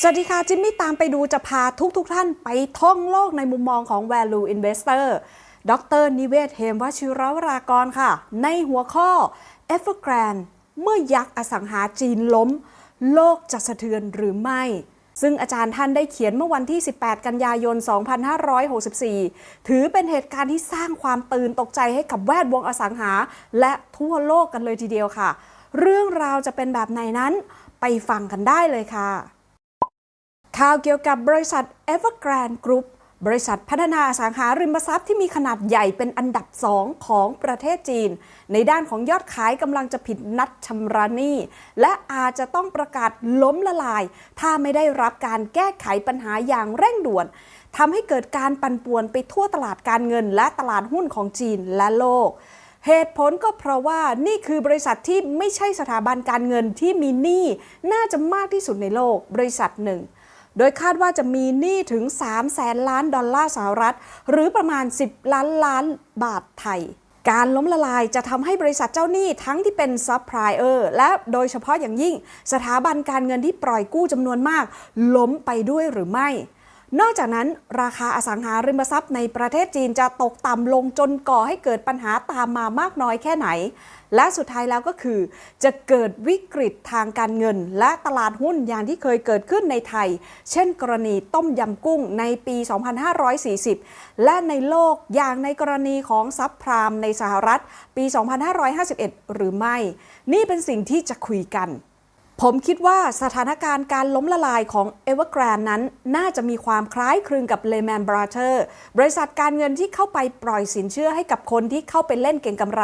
สวัสดีค่ะ จิมมี่ตามไปดูจะพาทุกทุกท่านไปท่องโลกในมุมมองของ Value Investor ดรนิเวศเหมวชิรวรากรค่ะ ในหัวข้อ Evergrande เมื่อยักษ์อสังหาจีนล้ม โลกจะสะเทือนหรือไม่ ซึ่งอาจารย์ท่านได้เขียนเมื่อวันที่ 18 กันยายน 2564 ถือเป็นเหตุการณ์ที่สร้างความตื่นตกใจให้กับแวดวงอสังหา และทั่วโลกกันเลยทีเดียวค่ะ เรื่องราวจะเป็นแบบไหนนั้นไปฟังกันได้เลยค่ะ ข่าวเกี่ยวกับบริษัท Evergrande Group บริษัทพัฒนาอสังหาริมทรัพย์ที่มีขนาดใหญ่เป็นอันดับสองของประเทศจีน ในด้านของยอดขายกำลังจะผิดนัดชำระหนี้ และอาจจะต้องประกาศล้มละลาย ถ้าไม่ได้รับการแก้ไขปัญหาอย่างเร่งด่วนทำให้เกิดการปั่นป่วนไปทั่วตลาดการเงิน และตลาดหุ้นของจีนและโลก เหตุผลก็เพราะว่านี่คือบริษัทที่ไม่ใช่สถาบันการเงินที่มีหนี้น่าจะมากที่สุดในโลก บริษัทหนึ่ง โดยคาดว่าจะมีหนี้ถึง3แสนล้านดอลลาร์สหรัฐ หรือประมาณ 10 ล้านล้านบาทไทยการล้มละลายจะทำให้บริษัทเจ้าหนี้ทั้งที่เป็นซัพพลายเออร์และโดยเฉพาะอย่างยิ่ง สถาบันการเงินที่ปล่อยกู้จำนวนมาก ล้มไปด้วยหรือไม่ นอกจากนั้นราคาอสังหาริมทรัพย์ในประเทศจีนจะตกต่ำลงจนก่อให้เกิดปัญหาตามมามากน้อยแค่ไหน และสุดท้ายแล้วก็คือ จะเกิดวิกฤตทางการเงิน และตลาดหุ้นอย่างที่เคยเกิดขึ้นในไทย เช่นกรณีต้มยำกุ้งในปี 2540 และในโลกอย่างในกรณีของซับพรามในสหรัฐปี 2551 หรือไม่ นี่เป็นสิ่งที่จะคุยกัน ผมคิดว่าสถานการณ์การล้มละลายของ Evergrande นั้น น่าจะมีความคล้ายคลึงกับ Lehman Brothers บริษัทการเงินที่เข้าไปปล่อยสินเชื่อให้กับคนที่เข้าไปเล่นเก่งกำไร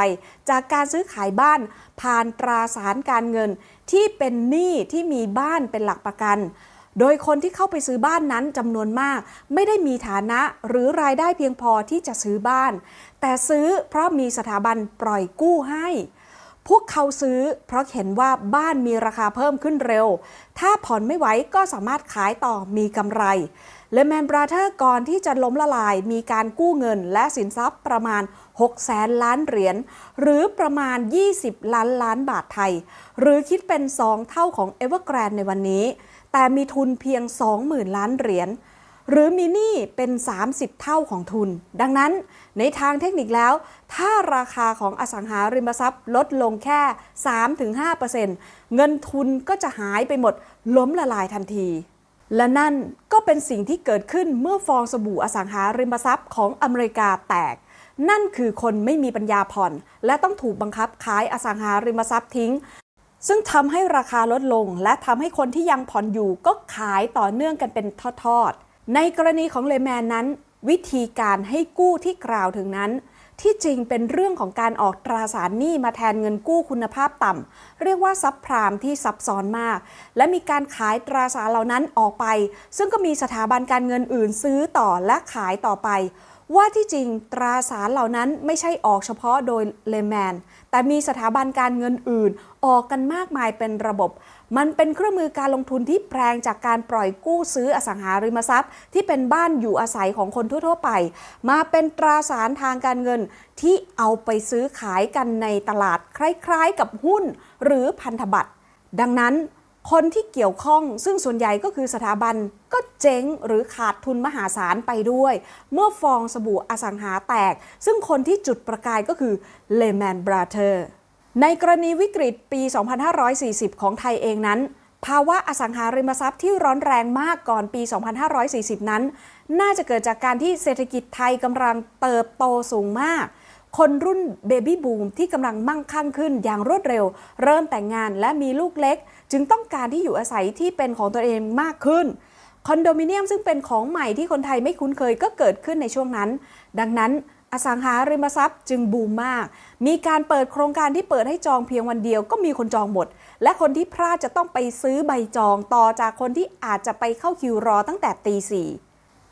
จากการซื้อขายบ้าน ผ่านตราสารการเงิน ที่เป็นหนี้ที่มีบ้านเป็นหลักประกัน โดยคนที่เข้าไปซื้อบ้านนั้นจำนวนมาก ไม่ได้มีฐานะหรือรายได้เพียงพอที่จะซื้อบ้าน แต่ซื้อเพราะมีสถาบันปล่อยกู้ให้ พวกเขาซื้อเพราะเห็นว่าบ้านมีราคาเพิ่มขึ้นเร็ว ถ้าผ่อนไม่ไหวก็สามารถขายต่อมีกำไรแลแมนบราเธอร์ก่อนที่จะล้มละลายมีการกู้เงินและสินทรัพย์ประมาณ 6 แสนล้านเหรียญหรือประมาณ 20 ล้านล้านบาทไทย หรือคิดเป็น 2 เท่าของ Evergrande ในวันนี้ แต่มีทุนเพียง 20,000 ล้านเหรียญ หรือมีหนี้เป็น 30 เท่าของทุน ดังนั้นในทางเทคนิคแล้ว ถ้าราคาของอสังหาริมทรัพย์ลดลงแค่ 3-5%เงินทุนก็จะหายไปหมดล้มละลายทันที และนั่นก็เป็นสิ่งที่เกิดขึ้นเมื่อฟองสบู่อสังหาริมทรัพย์ของอเมริกาแตก นั่นคือคนไม่มีปัญญาผ่อน และต้องถูกบังคับขายอสังหาริมทรัพย์ทิ้งซึ่งทำให้ราคาลดลง และทำให้คนที่ยังผ่อนอยู่ก็ขายต่อเนื่องกันเป็นทอดๆ ในกรณีของเลแมนนั้น วิธีการให้กู้ที่กล่าวถึงนั้น ที่จริงเป็นเรื่องของการออกตราสารหนี้มาแทนเงินกู้คุณภาพต่ำเรียกว่าซับพรามที่ซับซ้อนมาก และมีการขายตราสารเหล่านั้นออกไป ซึ่งก็มีสถาบันการเงินอื่นซื้อต่อและขายต่อไป ว่าที่จริงตราสารเหล่านั้นไม่ใช่ออกเฉพาะโดยเลแมน แต่มีสถาบันการเงินอื่น ออกกันมากมายเป็นระบบ มันเป็นเครื่องมือการลงทุนที่แปลงจากการปล่อยกู้ซื้ออสังหาริมทรัพย์ ที่เป็นบ้านอยู่อาศัยของคนทั่วๆไป มาเป็นตราสารทางการเงินที่เอาไปซื้อขายกันในตลาดคล้ายๆ กับหุ้นหรือพันธบัตร ดังนั้น คนที่เกี่ยวข้องซึ่งส่วนใหญ่ก็คือสถาบันก็เจ๊งหรือขาดทุนมหาศาลไปด้วย เมื่อฟองสบู่อสังหาแตก ซึ่งคนที่จุดประกายก็คือ Lehman Brothers ในกรณีวิกฤตปี 2540 ของไทยเองนั้น ภาวะอสังหาริมทรัพย์ที่ร้อนแรงมากก่อนปี 2540 นั้น น่าจะเกิดจากการที่เศรษฐกิจไทยกำลังเติบโตสูงมาก คนรุ่นเบบี้บูมที่กำลังมั่งคั่งขึ้นอย่างรวดเร็ว เริ่มแต่งงานและมีลูกเล็ก จึงต้องการที่อยู่อาศัยที่เป็นของตัวเองมากขึ้นคอนโดมิเนียมซึ่งเป็นของใหม่ที่คนไทยไม่คุ้นเคยก็เกิดขึ้นในช่วงนั้น ดังนั้นอสังหาริมทรัพย์จึงบูมมาก มีการเปิดโครงการที่เปิดให้จองเพียงวันเดียวก็มีคนจองหมด และคนที่พลาดจะต้องไปซื้อใบจองต่อจากคนที่อาจจะไปเข้าคิวรอตั้งแต่ตีสี่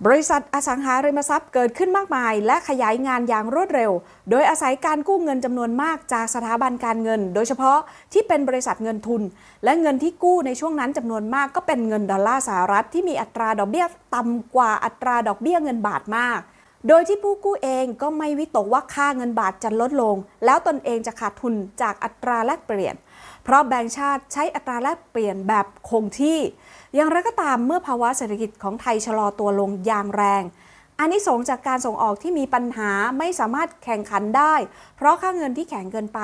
บริษัทอสังหาริมทรัพย์เกิดขึ้นมากมาย และขยายงานอย่างรวดเร็ว โดยอาศัยการกู้เงินจำนวนมากจากสถาบันการเงิน โดยเฉพาะที่เป็นบริษัทเงินทุน และเงินที่กู้ในช่วงนั้นจำนวนมากก็เป็นเงินดอลลาร์สหรัฐที่มีอัตราดอกเบี้ยต่ำกว่าอัตราดอกเบี้ยเงินบาทมาก โดยที่ผู้กู้เองก็ไม่วิตกว่าค่าเงินบาทจะลดลง แล้วตนเองจะขาดทุนจากอัตราแลกเปลี่ยนเราะแบงก์ชาติใช้อัตราแลกเปลี่ยนแบบคงที่ อย่างไรก็ตามเมื่อภาวะเศรษฐกิจของไทยชะลอตัวลงอย่างแรง อานิสงส์จากการส่งออกที่มีปัญหาไม่สามารถแข่งขันได้ เพราะค่าเงินที่แข็งเกินไป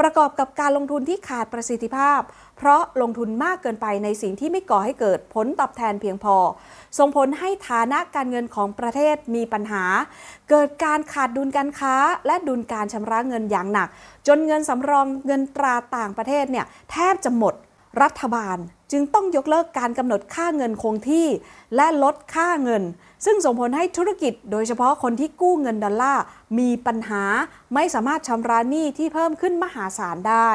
ประกอบกับการลงทุนที่ขาดประสิทธิภาพ เพราะลงทุนมากเกินไปในสิ่งที่ไม่ก่อให้เกิดผลตอบแทนเพียงพอ ส่งผลให้ฐานะการเงินของประเทศมีปัญหา เกิดการขาดดุลการค้า และดุลการชำระเงินอย่างหนัก จนเงินสำรองเงินตราต่างประเทศเนี่ยแทบจะหมดรัฐบาลจึงต้องยกเลิกการกำหนดค่าเงินคงที่ และลดค่าเงิน ซึ่งส่งผลให้ธุรกิจโดยเฉพาะคนที่กู้เงินดอลลาร์มีปัญหาไม่สามารถชำระหนี้ที่เพิ่มขึ้นมหาศาลได้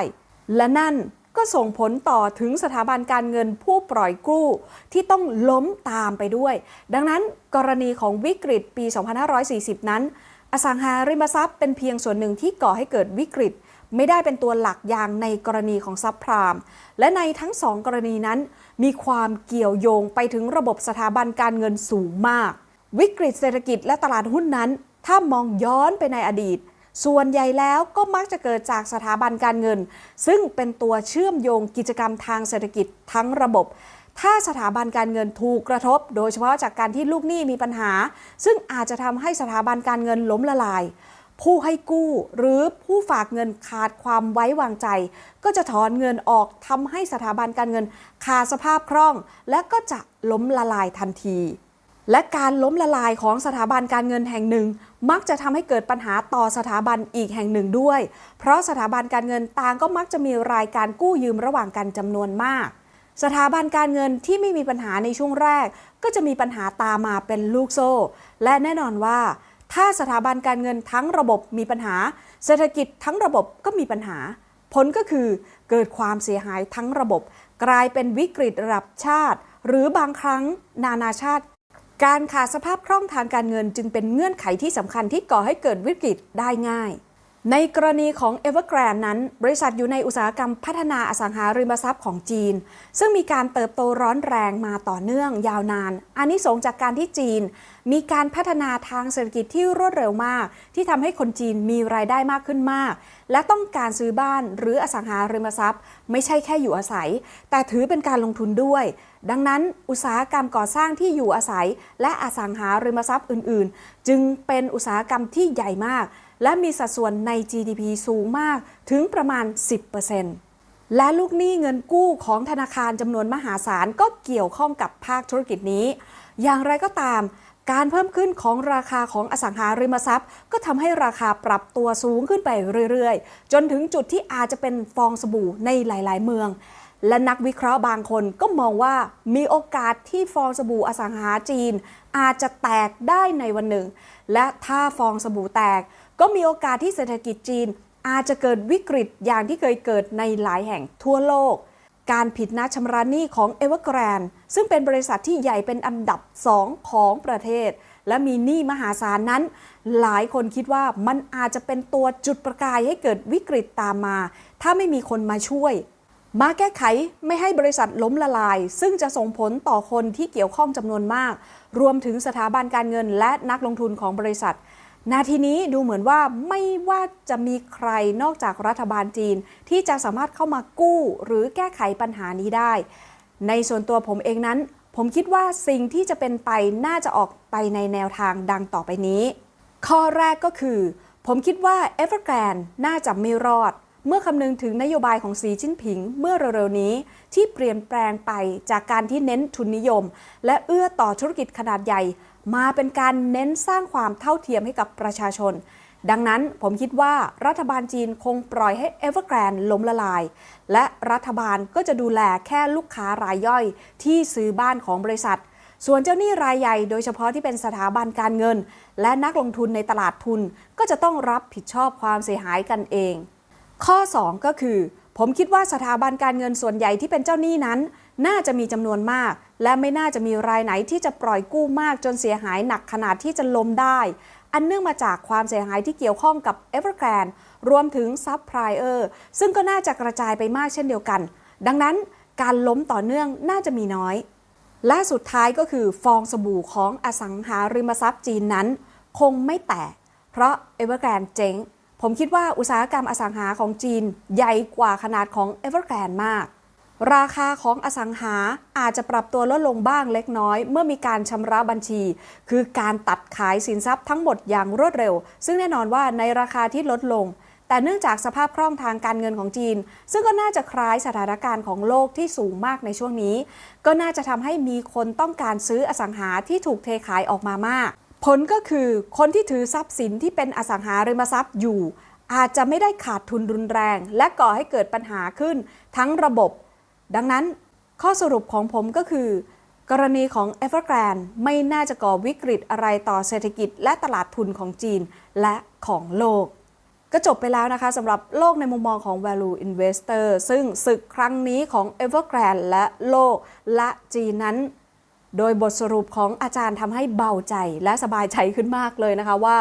และนั่นก็ส่งผลต่อถึงสถาบันการเงินผู้ปล่อยกู้ ที่ต้องล้มตามไปด้วย ดังนั้นกรณีของวิกฤตปี 2540 นั้น อสังหาริมทรัพย์เป็นเพียงส่วนหนึ่งที่ก่อให้เกิดวิกฤต ไม่ได้เป็นตัวหลักอย่างในกรณีของซับพรามและในทั้งสองกรณีนั้น มีความเกี่ยวโยงไปถึงระบบสถาบันการเงินสูงมาก วิกฤตเศรษฐกิจและตลาดหุ้นนั้น ถ้ามองย้อนไปในอดีต ส่วนใหญ่แล้วก็มักจะเกิดจากสถาบันการเงิน ซึ่งเป็นตัวเชื่อมโยงกิจกรรมทางเศรษฐกิจทั้งระบบถ้าสถาบันการเงินถูกกระทบ โดยเฉพาะจากการที่ลูกหนี้มีปัญหา ซึ่งอาจจะทำให้สถาบันการเงินล้มละลาย ผู้ให้กู้หรือผู้ฝากเงินขาดความไว้วางใจ ก็จะถอนเงินออกทำให้สถาบันการเงินขาดสภาพคล่อง และก็จะล้มละลายทันที และการล้มละลายของสถาบันการเงินแห่งหนึ่ง มักจะทำให้เกิดปัญหาต่อสถาบันอีกแห่งหนึ่งด้วย เพราะสถาบันการเงินต่างก็มักจะมีรายการกู้ยืมระหว่างกันจำนวนมากสถาบันการเงินที่ไม่มีปัญหาในช่วงแรก ก็จะมีปัญหาตามมาเป็นลูกโซ่ และแน่นอนว่า ถ้าสถาบันการเงินทั้งระบบมีปัญหา เศรษฐกิจทั้งระบบก็มีปัญหา ผลก็คือเกิดความเสียหายทั้งระบบ กลายเป็นวิกฤตระดับชาติ หรือบางครั้งนานาชาติ การขาดสภาพคล่องทางการเงินจึงเป็นเงื่อนไขที่สำคัญที่ก่อให้เกิดวิกฤตได้ง่าย ในกรณีของ Evergrande นั้น บริษัทอยู่ในอุตสาหกรรมพัฒนาอสังหาริมทรัพย์ของจีน ซึ่งมีการเติบโตร้อนแรงมาต่อเนื่องยาวนานอานิสงส์จากการที่จีน มีการพัฒนาทางเศรษฐกิจที่รวดเร็วมาก ที่ทำให้คนจีนมีรายได้มากขึ้นมาก และต้องการซื้อบ้านหรืออสังหาริมทรัพย์ ไม่ใช่แค่อยู่อาศัย แต่ถือเป็นการลงทุนด้วย ดังนั้นอุตสาหกรรมก่อสร้างที่อยู่อาศัย และอสังหาริมทรัพย์อื่น ๆ จึงเป็นอุตสาหกรรมที่ใหญ่มาก และมีสัดส่วนใน GDP สูงมากถึงประมาณ 10%และลูกหนี้เงินกู้ของธนาคารจำนวนมหาศาลก็เกี่ยวข้องกับภาคธุรกิจนี้ อย่างไรก็ตาม การเพิ่มขึ้นของราคาของอสังหาริมทรัพย์ ก็ทำให้ราคาปรับตัวสูงขึ้นไปเรื่อยๆ จนถึงจุดที่อาจจะเป็นฟองสบู่ในหลาย ๆ เมืองและนักวิเคราะห์บางคนก็มองว่ามีโอกาสที่ฟองสบู่อสังหาจีน อาจจะแตกได้ในวันหนึ่ง และถ้าฟองสบู่แตก ก็มีโอกาสที่เศรษฐกิจจีน อาจจะเกิดวิกฤตอย่างที่เคยเกิดในหลายแห่งทั่วโลก การผิดนัดชำระหนี้ของ Evergrande ซึ่งเป็นบริษัทที่ใหญ่เป็นอันดับ 2 ของประเทศ และมีหนี้มหาศาลนั้น หลายคนคิดว่ามันอาจจะเป็นตัวจุดประกายให้เกิดวิกฤตตามมา ถ้าไม่มีคนมาช่วยมาแก้ไขไม่ให้บริษัทล้มละลาย ซึ่งจะส่งผลต่อคนที่เกี่ยวข้องจำนวนมาก รวมถึงสถาบันการเงินและนักลงทุนของบริษัท นาทีนี้ดูเหมือนว่าไม่ว่าจะมีใครนอกจากรัฐบาลจีน ที่จะสามารถเข้ามากู้ หรือแก้ไขปัญหานี้ได้ ในส่วนตัวผมเองนั้น ผมคิดว่าสิ่งที่จะเป็นไปน่าจะออกไปในแนวทางดังต่อไปนี้ ข้อแรกก็คือ ผมคิดว่า e v e r g r a n d น่าจะไม่รอด เมื่อคำนึงถึงนโยบายของสีจิ้นผิงเมื่อเร็วๆนี้ ที่เปลี่ยนแปลงไปจากการที่เน้นทุนนิยม และเอื้อต่อธุรกิจขนาดใหญ่ มาเป็นการเน้นสร้างความเท่าเทียมให้กับประชาชน ดังนั้นผมคิดว่ารัฐบาลจีนคงปล่อยให้ Evergrande ล้มละลาย และรัฐบาลก็จะดูแลแค่ลูกค้ารายย่อยที่ซื้อบ้านของบริษัท ส่วนเจ้าหนี้รายใหญ่โดยเฉพาะที่เป็นสถาบันการเงิน และนักลงทุนในตลาดทุนก็จะต้องรับผิดชอบความเสียหายกันเอง ข้อ 2 ก็คือผมคิดว่าสถาบันการเงินส่วนใหญ่ที่เป็นเจ้าหนี้นั้น น่าจะมีจำนวนมาก และไม่น่าจะมีรายไหนที่จะปล่อยกู้มากจนเสียหายหนักขนาดที่จะล้มได้ อันเนื่องมาจากความเสียหายที่เกี่ยวข้องกับ e v e r g r a n d รวมถึง Subprior ซึ่งก็น่าจะกระจายไปมากเช่นเดียวกัน ดังนั้นการล้มต่อเนื่องน่าจะมีน้อย และสุดท้ายก็คือฟองสบู่ของอสังหาริมทรัพย์จีนนั้น คงไม่แตก เพราะ e v e r g r a n d เจ๊งผมคิดว่าอุตสาหกรรมอสังหาของจีนใหญ่กว่าขนาดของ e v e r g r a n d มาก ราคาของอสังหาอาจจะปรับตัวลดลงบ้างเล็กน้อย เมื่อมีการชำระบัญชี คือการตัดขายสินทรัพย์ทั้งหมดอย่างรวดเร็ว ซึ่งแน่นอนว่าในราคาที่ลดลง แต่เนื่องจากสภาพคล่องทางการเงินของจีน ซึ่งก็น่าจะคล้ายสถานการณ์ของโลกที่สูงมากในช่วงนี้ ก็น่าจะทำให้มีคนต้องการซื้ออสังหาที่ถูกเทขายออกมามาก ผลก็คือคนที่ถือทรัพย์สินที่เป็นอสังหาริมทรัพย์อยู่ อาจจะไม่ได้ขาดทุนรุนแรง และก่อให้เกิดปัญหาขึ้น ทั้งระบบ ดังนั้นข้อสรุปของผมก็คือ กรณีของ Evergrande ไม่น่าจะก่อวิกฤตอะไรต่อเศรษฐกิจ และตลาดทุนของจีนและของโลก ก็จบไปแล้วนะคะสำหรับโลกในมุมมองของ value investor ซึ่งศึกครั้งนี้ของ Evergrande และโลกและจีนนั้น โดยบทสรุปของอาจารย์ทำให้เบาใจและสบายใจขึ้นมากเลยนะคะว่า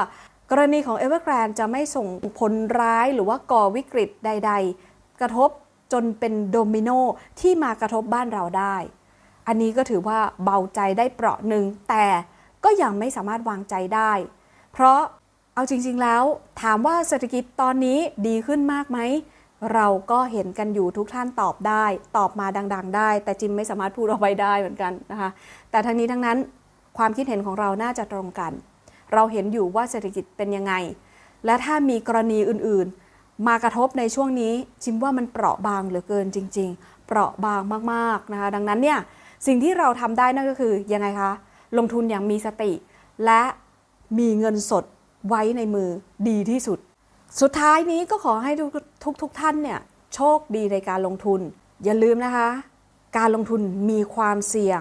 กรณีของ Evergrande จะไม่ส่งผลร้ายหรือว่าก่อวิกฤตใด ๆ กระทบ จนเป็นโดมิโนที่มากระทบบ้านเราได้ อันนี้ก็ถือว่าเบาใจได้เปราะหนึ่งแต่ก็ยังไม่สามารถวางใจได้ เพราะเอาจริง ๆ แล้ว ถามว่าเศรษฐกิจตอนนี้ดีขึ้นมากไหมเราก็เห็นกันอยู่ทุกท่านตอบได้ ตอบมาดัง ๆ ได้ แต่จิมไม่สามารถพูดเอาไว้ได้เหมือนกันนะคะ แต่ทั้งนี้ทั้งนั้นความคิดเห็นของเราน่าจะตรงกัน เราเห็นอยู่ว่าเศรษฐกิจเป็นยังไง และถ้ามีกรณีอื่น มากระทบในช่วงนี้จิมว่ามันเปราะบางเหลือเกินจริง ๆ เปราะบางมากๆนะคะ ดังนั้นเนี่ยสิ่งที่เราทำได้นั่นก็คือยังไงคะ ลงทุนอย่างมีสติ และมีเงินสดไว้ในมือดีที่สุด สุดท้ายนี้ก็ขอให้ทุกทุกทุกท่านเนี่ยโชคดีในการลงทุน อย่าลืมนะคะ การลงทุนมีความเสี่ยง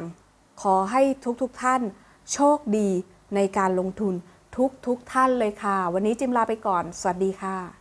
ขอให้ทุกทุกท่าน โชคดีในการลงทุนทุกทุกท่านเลยค่ะ วันนี้จิมลาไปก่อน สวัสดีค่ะ